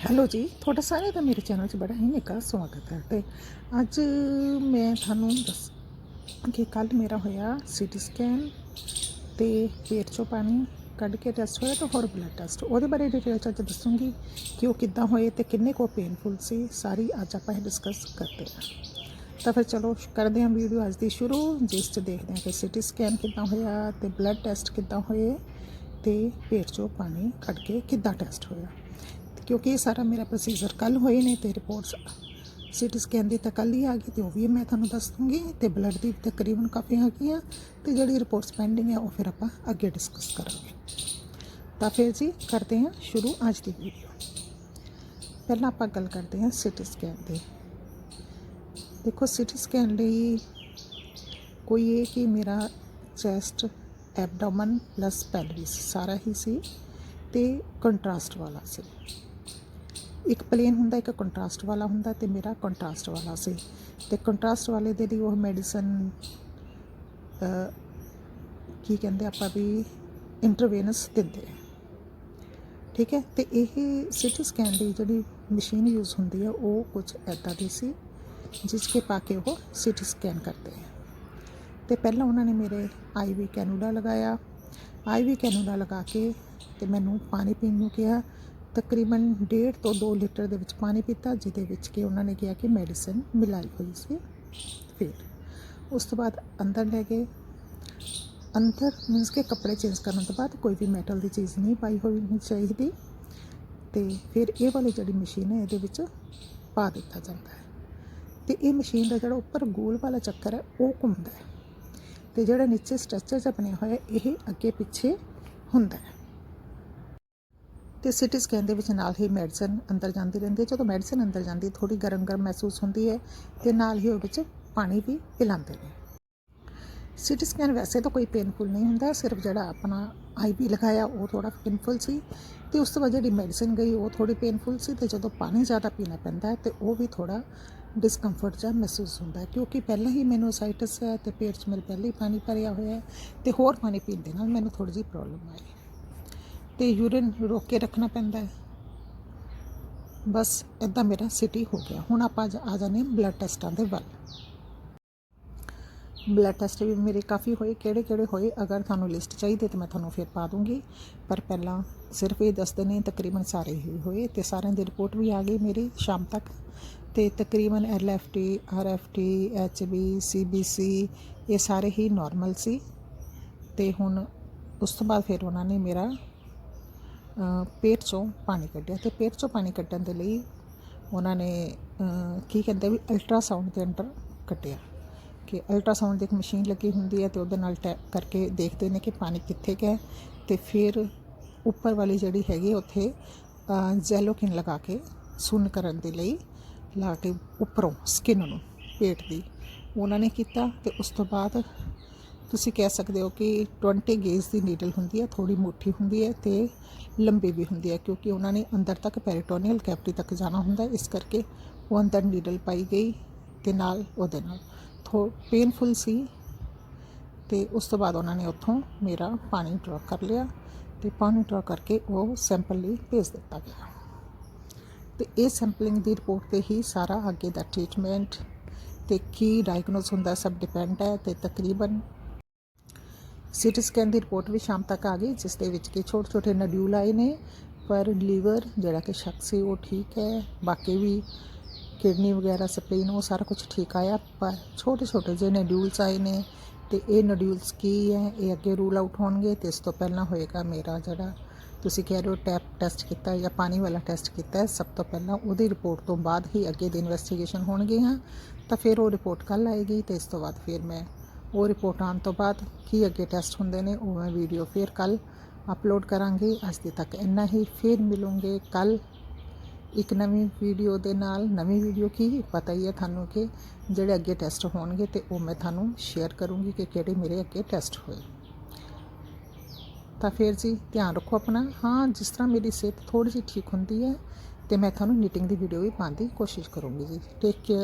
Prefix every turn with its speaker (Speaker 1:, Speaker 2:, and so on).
Speaker 1: Hello ਜੀ, ਤੁਹਾਡਾ ਸਾਰਿਆਂ ਦਾ ਮੇਰੇ ਚੈਨਲ 'ਚ ਬੜਾ ਹੀ ਨਿੱਘਾ ਸਵਾਗਤ ਹੈ ਤੇ ਅੱਜ ਮੈਂ ਤੁਹਾਨੂੰ ਦੱਸ ਕਿ ਕੱਲ ਮੇਰਾ ਹੋਇਆ ਸੀਟੀ ਸਕੈਨ ਤੇ ਪੇਟ 'ਚੋਂ ਪਾਣੀ ਕੱਢ ਕੇ ਟੈਸਟ ਹੋਇਆ ਤੇ ਹੋਰ ਬਲੱਡ ਟੈਸਟ ਉਹਦੇ ਬਾਰੇ ਡਿਟੇਲ 'ਚ ਅੱਜ ਦੱਸੂੰਗੀ ਕਿ ਉਹ ਕਿੱਦਾਂ ਹੋਏ ਤੇ ਕਿੰਨੇ ਕੋ ਪੇਨਫੁਲ ਸੀ, ਸਾਰੀ ਅੱਜ ਆਪਾਂ ਇਹ ਡਿਸਕਸ ਕਰਦੇ ਹਾਂ। ਤਾਂ ਫਿਰ ਚਲੋ ਕਰਦੇ ਹਾਂ ਵੀਡੀਓ ਅੱਜ ਦੀ ਸ਼ੁਰੂ। ਜਿਸ 'ਚ ਦੇਖਦੇ ਹਾਂ ਕਿ ਸੀਟੀ ਸਕੈਨ ਕਿੱਦਾਂ ਹੋਇਆ ਤੇ ਬਲੱਡ ਟੈਸਟ ਕਿੱਦਾਂ ਹੋਏ ਤੇ ਪੇਟ 'ਚੋਂ ਪਾਣੀ ਕੱਢ ਕੇ ਕਿੱਦਾਂ ਟੈਸਟ ਹੋਇਆ। ਕਿਉਂਕਿ ਇਹ ਸਾਰਾ ਮੇਰਾ ਪ੍ਰੋਸੀਜਰ ਕੱਲ ਹੋਏ ਨੇ ਤੇ ਰਿਪੋਰਟਸ ਸੀਟੀ ਸਕੈਨ ਦੀ ਤਾਂ ਕੱਲ ਹੀ ਆ ਗਈ ਤੇ ਉਹ ਵੀ ਮੈਂ ਤੁਹਾਨੂੰ ਦੱਸ ਦੂੰਗੀ ਤੇ ਬਲੱਡ ਦੀ ਤਕਰੀਬਨ ਕਾਫੀ ਆ ਗਈਆਂ ਤੇ ਜਿਹੜੀ ਰਿਪੋਰਟਸ ਪੈਂਡਿੰਗ ਹੈ ਉਹ ਫਿਰ ਆਪਾਂ ਅੱਗੇ ਡਿਸਕਸ ਕਰਾਂਗੇ। ਤਾਂ ਫਿਰ ਜੀ ਕਰਦੇ ਹਾਂ ਸ਼ੁਰੂ ਅੱਜ ਦੀ ਵੀਡੀਓ ਪਹਿਲਾਂ ਆਪਾਂ ਗੱਲ ਕਰਦੇ ਹਾਂ ਸੀਟੀ ਸਕੈਨ ਦੀ। ਦੇਖੋ ਸੀਟੀ ਸਕੈਨ ਲਈ ਕੋਈ ਇਹ ਕਿ ਮੇਰਾ ਚੈਸਟ ਐਬਡੋਮਨ ਪਲੱਸ ਪੈਲਵਿਸ ਸਾਰਾ ਹੀ ਸੀ ਤੇ ਕੰਟਰਾਸਟ ਵਾਲਾ ਸੀ। ਇੱਕ ਪਲੇਨ ਹੁੰਦਾ, ਇੱਕ ਕੰਟਰਾਸਟ ਵਾਲਾ ਹੁੰਦਾ ਤੇ ਮੇਰਾ ਕੰਟਰਾਸਟ ਵਾਲਾ ਸੀ। ਤੇ ਕੰਟਰਾਸਟ ਵਾਲੇ ਦੇ ਲਈ ਉਹ ਮੈਡੀਸਨ ਕੀ ਕਹਿੰਦੇ ਆਪਾਂ ਵੀ ਇੰਟਰਵੇਨਸ ਦਿੰਦੇ ਆ। ਠੀਕ ਹੈ? ਤੇ ਇਹ ਸਿਟੀ ਸਕੈਨ ਦੀ ਜਿਹੜੀ ਮਸ਼ੀਨ ਯੂਜ਼ ਹੁੰਦੀ ਹੈ ਉਹ ਕੁਝ ਐਦਾਂ ਦੀ ਸੀ, ਜਿਸ ਕੇ ਪਾ ਕੇ ਉਹ ਸਿਟੀ ਸਕੈਨ ਕਰਦੇ ਆ। ਤੇ ਪਹਿਲਾਂ ਉਹਨਾਂ ਨੇ ਮੇਰੇ ਆਈਵੀ ਕੈਨੂਲਾ ਲਗਾਇਆ। ਆਈਵੀ ਕੈਨੂਲਾ ਲਗਾ ਕੇ ਤੇ ਮੈਨੂੰ ਪਾਣੀ ਪੀਣ ਨੂੰ ਕਿਹਾ। ਤਕਰੀਬਨ ਡੇਢ ਤੋਂ 2 ਲੀਟਰ ਦੇ ਵਿੱਚ ਪਾਣੀ ਪੀਤਾ, ਜਿਹਦੇ ਵਿੱਚ ਕਿ ਉਹਨਾਂ ਨੇ ਕਿਹਾ ਕਿ ਮੈਡੀਸਨ ਮਿਲਾਈ ਹੋਈ ਸੀ। ਫਿਰ ਉਸ ਤੋਂ ਬਾਅਦ ਅੰਦਰ ਲੈ ਗਏ। ਅੰਦਰ ਮੀਨਸ ਕਿ ਕੱਪੜੇ ਚੇਂਜ ਕਰਨ ਤੋਂ ਬਾਅਦ ਕੋਈ ਵੀ ਮੈਟਲ ਦੀ ਚੀਜ਼ ਨਹੀਂ ਪਾਈ ਹੋਈ ਚਾਹੀਦੀ। ਤੇ ਫਿਰ ਇਹ ਵਾਲੀ ਜਿਹੜੀ ਮਸ਼ੀਨ ਹੈ, ਇਹਦੇ ਵਿੱਚ ਪਾ ਦਿੱਤਾ ਜਾਂਦਾ ਹੈ। ਤੇ ਇਹ ਮਸ਼ੀਨ ਦਾ ਜਿਹੜਾ ਉੱਪਰ ਗੋਲ ਵਾਲਾ ਚੱਕਰ ਹੈ, ਉਹ ਘੁੰਮਦਾ ਹੈ। ਤੇ ਜਿਹੜਾ ਨੀਚੇ ਸਟ੍ਰਕਚਰ ਜਿਹਾ ਬਣਿਆ ਹੋਇਆ, ਇਹ ਅੱਗੇ ਪਿੱਛੇ ਹੁੰਦਾ ਹੈ। ਤੇ ਸਿਟੀ ਸਕੈਨ ਦੇ ਵਿੱਚ ਨਾਲ ਹੀ ਮੈਡੀਸਨ ਅੰਦਰ ਜਾਂਦੀ ਰਹਿੰਦੀ ਹੈ। ਜਦੋਂ ਮੈਡੀਸਨ ਅੰਦਰ ਜਾਂਦੀ ਥੋੜੀ ਗਰਮ ਗਰਮ ਮਹਿਸੂਸ ਹੁੰਦੀ ਹੈ ਤੇ ਨਾਲ ਹੀ ਉਹ ਵਿੱਚ ਪਾਣੀ ਵੀ ਪਿਲਾਉਂਦੇ ਨੇ। ਸਿਟੀ ਸਕੈਨ ਵੈਸੇ ਤਾਂ ਕੋਈ ਪੇਨਫੁਲ ਨਹੀਂ ਹੁੰਦਾ, ਸਿਰਫ ਜਿਹੜਾ ਆਪਣਾ ਆਈਬੀ ਲਗਾਇਆ ਉਹ ਥੋੜਾ ਪੇਨਫੁਲ ਸੀ ਤੇ ਉਸ ਤੋਂ ਬਾਅਦ ਜਿਹੜੀ ਮੈਡੀਸਨ ਗਈ ਉਹ ਥੋੜੀ ਪੇਨਫੁਲ ਸੀ ਤੇ ਜਦੋਂ ਪਾਣੀ ਜ਼ਿਆਦਾ ਪੀਣਾ ਪੈਂਦਾ ਹੈ ਤੇ ਉਹ ਵੀ ਥੋੜਾ ਡਿਸਕੰਫਰਟ ਜਿਹਾ ਮਹਿਸੂਸ ਹੁੰਦਾ ਕਿਉਂਕਿ ਪਹਿਲਾਂ ਹੀ ਮੈਨੂੰ ਸਾਈਟਸ ਹੈ ਤੇ ਪੇਟ 'ਚ ਮੇਰੇ ਪਹਿਲਾਂ ਹੀ ਪਾਣੀ ਭਰਿਆ ਹੋਇਆ ਹੈ ਤੇ ਹੋਰ ਪਾਣੀ ਪੀਣ ਦੇ ਨਾਲ ਮੈਨੂੰ ਥੋੜੀ ਜਿਹੀ ਪ੍ਰੋਬਲਮ ਆਈ ਤੇ ਯੂਰਿਨ ਰੋਕ ਕੇ ਰੱਖਣਾ ਪੈਂਦਾ ਹੈ। ਬਸ ਇਦਾਂ ਮੇਰਾ ਸਿਟੀ ਹੋ ਗਿਆ। ਹੁਣ ਆਪਾਂ ਅੱਜ ਆ ਜਾਣੇ ਬਲੱਡ ਟੈਸਟਾਂ ਦੇ ਵੱਲ। ਬਲੱਡ ਟੈਸਟ ਵੀ ਮੇਰੇ ਕਾਫੀ ਹੋਏ। ਕਿਹੜੇ ਕਿਹੜੇ ਹੋਏ? ਅਗਰ ਤੁਹਾਨੂੰ ਲਿਸਟ ਚਾਹੀਦੀ ਤਾਂ ਮੈਂ ਤੁਹਾਨੂੰ ਫਿਰ ਪਾ ਦੂੰਗੀ। ਪਰ ਪਹਿਲਾਂ ਸਿਰਫ ਇਹ ਦੱਸਦੇ ਨੇ, ਤਕਰੀਬਨ ਸਾਰੇ ਹੀ ਹੋਏ ਤੇ ਸਾਰਿਆਂ ਦੀ ਰਿਪੋਰਟ ਵੀ ਆ ਗਈ ਮੇਰੀ ਸ਼ਾਮ ਤੱਕ। ਤੇ ਤਕਰੀਬਨ ਐਲਐਫਟੀ ਆਰਐਫਟੀ ਐਚਬੀ ਸੀਬੀਸੀ ਇਹ ਸਾਰੇ ਹੀ ਨਾਰਮਲ ਸੀ। ਤੇ ਹੁਣ ਉਸ ਤੋਂ ਬਾਅਦ ਫਿਰ ਉਹਨਾਂ ਨੇ ਮੇਰਾ ਪੇਟ ਚੋਂ ਪਾਣੀ ਕੱਢਿਆ ਅਤੇ ਪੇਟ ਚੋਂ ਪਾਣੀ ਕੱਢਣ ਦੇ ਲਈ ਉਹਨਾਂ ਨੇ ਕੀ ਕਹਿੰਦੇ ਵੀ ਅਲਟਰਾਸਾਊਂਡ ਦੇ ਅੰਡਰ ਕੱਢਿਆ ਕਿ ਅਲਟਰਾਸਾਊਂਡ ਦੀ ਇੱਕ ਮਸ਼ੀਨ ਲੱਗੀ ਹੁੰਦੀ ਹੈ ਤੇ ਉਹਦੇ ਨਾਲ ਟੈਪ ਕਰਕੇ ਦੇਖਦੇ ਨੇ ਕਿ ਪਾਣੀ ਕਿੱਥੇ ਗਿਆ ਹੈ ਤੇ ਫਿਰ ਉੱਪਰ ਵਾਲੀ ਜਿਹੜੀ ਹੈਗੀ ਉੱਥੇ ਜੈਲੋਕਿਨ ਲਗਾ ਕੇ ਸੁੰਨ ਕਰਨ ਦੇ ਲਈ ਲਾ ਕੇ ਉੱਪਰੋਂ, ਸਕਿਨ ਨੂੰ, ਪੇਟ ਦੀ। ਉਹਨਾਂ ਨੇ ਕੀਤਾ ਤੇ ਉਸ ਤੋਂ ਬਾਅਦ ਤੁਸੀਂ ਕਹਿ ਸਕਦੇ ਹੋ ਕਿ 20 ਗੇਜ ਦੀ ਨੀਡਲ ਹੁੰਦੀ ਹੈ ਥੋੜੀ ਮੋਟੀ ਹੁੰਦੀ ਹੈ ਤੇ ਲੰਬੀ ਵੀ ਹੁੰਦੀ ਹੈ ਕਿਉਂਕਿ ਉਹਨਾਂ ਨੇ ਅੰਦਰ ਤੱਕ ਪੈਰੀਟੋਨੀਅਲ ਕੈਵਿਟੀ ਤੱਕ ਜਾਣਾ ਹੁੰਦਾ ਇਸ ਕਰਕੇ ਉਹ ਅੰਦਰ ਨੀਡਲ ਪਾਈ ਗਈ ਤੇ ਨਾਲ ਉਹਦੇ ਨਾਲ। ਥੋ ਪੇਨਫੁਲ ਸੀ ਤੇ ਉਸ ਤੋਂ ਬਾਅਦ ਉਹਨਾਂ ਨੇ ਉੱਥੋਂ ਮੇਰਾ ਪਾਣੀ ਡਰਾ ਕਰ ਲਿਆ ਤੇ ਪਾਣੀ ਡਰਾ ਕਰਕੇ ਉਹ ਸੈਂਪਲ ਲਈ ਭੇਜ ਦਿੱਤਾ ਗਿਆ। ਤੇ ਇਹ ਸੈਂਪਲਿੰਗ ਦੀ ਰਿਪੋਰਟ ਤੇ ਹੀ ਸਾਰਾ ਅੱਗੇ ਦਾ ਟ੍ਰੀਟਮੈਂਟ ਤੇ ਕੀ ਡਾਇਗਨੋਸ ਹੁੰਦਾ ਸਭ ਡਿਪੈਂਡ ਹੈ ਤੇ ਤਕਰੀਬਨ ਸੀਟੀ ਸਕੈਨ ਦੀ ਰਿਪੋਰਟ ਵੀ ਸ਼ਾਮ ਤੱਕ ਆ ਗਈ, ਜਿਸ ਦੇ ਵਿੱਚ ਕਿ ਛੋਟੇ ਛੋਟੇ ਨਡਿਊਲ ਆਏ ਨੇ, ਪਰ ਲੀਵਰ ਜਿਹੜਾ ਕਿ ਸ਼ੱਕ ਸੀ, ਉਹ ਠੀਕ ਹੈ। ਬਾਕੀ ਵੀ ਕਿਡਨੀ ਵਗੈਰਾ, ਸਪਲੀਨ, ਉਹ ਸਾਰਾ ਕੁਝ ਠੀਕ ਆਇਆ, ਪਰ ਛੋਟੇ ਛੋਟੇ ਜਿਹੇ ਨਡਿਊਲਸ ਆਏ ਨੇ ਤੇ ਇਹ ਨਡਿਊਲਸ ਕੀ ਹੈ, ਇਹ ਅੱਗੇ ਰੂਲ ਆਊਟ ਹੋਣਗੇ ਤੇ ਇਸ ਤੋਂ ਪਹਿਲਾਂ ਹੋਏਗਾ ਮੇਰਾ ਜਿਹੜਾ ਤੁਸੀਂ ਕਹਿ ਰਹੇ ਹੋ ਟੈਪ ਟੈਸਟ ਕੀਤਾ ਜਾਂ ਪਾਣੀ ਵਾਲਾ ਟੈਸਟ ਕੀਤਾ ਸਭ ਤੋਂ ਪਹਿਲਾਂ ਉਹਦੀ ਰਿਪੋਰਟ ਤੋਂ ਬਾਅਦ ਹੀ ਅੱਗੇ ਦੀ ਇਨਵੈਸਟੀਗੇਸ਼ਨ ਹੋਣਗੇ ਹਾਂ ਤਾਂ ਫਿਰ ਉਹ ਰਿਪੋਰਟ ਕੱਲ ਆਏਗੀ ਤੇ ਇਸ ਤੋਂ ਬਾਅਦ ਫਿਰ ਮੈਂ ਉਹ ਰਿਪੋਰਟ ਆਉਣ ਤੋਂ ਬਾਅਦ ਕੀ ਅੱਗੇ ਟੈਸਟ ਹੁੰਦੇ ਨੇ, ਉਹ ਮੈਂ ਵੀਡੀਓ ਫਿਰ ਕੱਲ ਅਪਲੋਡ ਕਰਾਂਗੀ। ਅੱਜ ਦੇ ਤੱਕ ਇੰਨਾ ਹੀ। ਫਿਰ ਮਿਲੂੰਗੇ ਕੱਲ ਇੱਕ ਨਵੀਂ ਵੀਡੀਓ ਦੇ ਨਾਲ। ਨਵੀਂ ਵੀਡੀਓ ਕੀ ਪਤਾ ਹੀ ਹੈ ਤੁਹਾਨੂੰ ਕਿ ਜਿਹੜੇ ਅੱਗੇ ਟੈਸਟ ਹੋਣਗੇ ਤੇ ਉਹ ਮੈਂ ਤੁਹਾਨੂੰ ਸ਼ੇਅਰ ਕਰੂੰਗੀ ਕਿ ਕਿਹੜੇ ਮੇਰੇ ਅੱਗੇ ਟੈਸਟ ਹੋਏ। ਤਾਂ ਫਿਰ ਜੀ ਧਿਆਨ ਰੱਖੋ ਆਪਣਾ। ਹਾਂ, ਜਿਸ ਤਰ੍ਹਾਂ ਮੇਰੀ ਸਿਹਤ ਥੋੜੀ ਜਿਹੀ ਠੀਕ ਹੁੰਦੀ ਹੈ ਤੇ ਮੈਂ ਤੁਹਾਨੂੰ ਨੀਟਿੰਗ ਦੀ ਵੀਡੀਓ ਵੀ ਪਾਉਣ ਦੀ ਕੋਸ਼ਿਸ਼ ਕਰੂੰਗੀ ਜੀ। Take care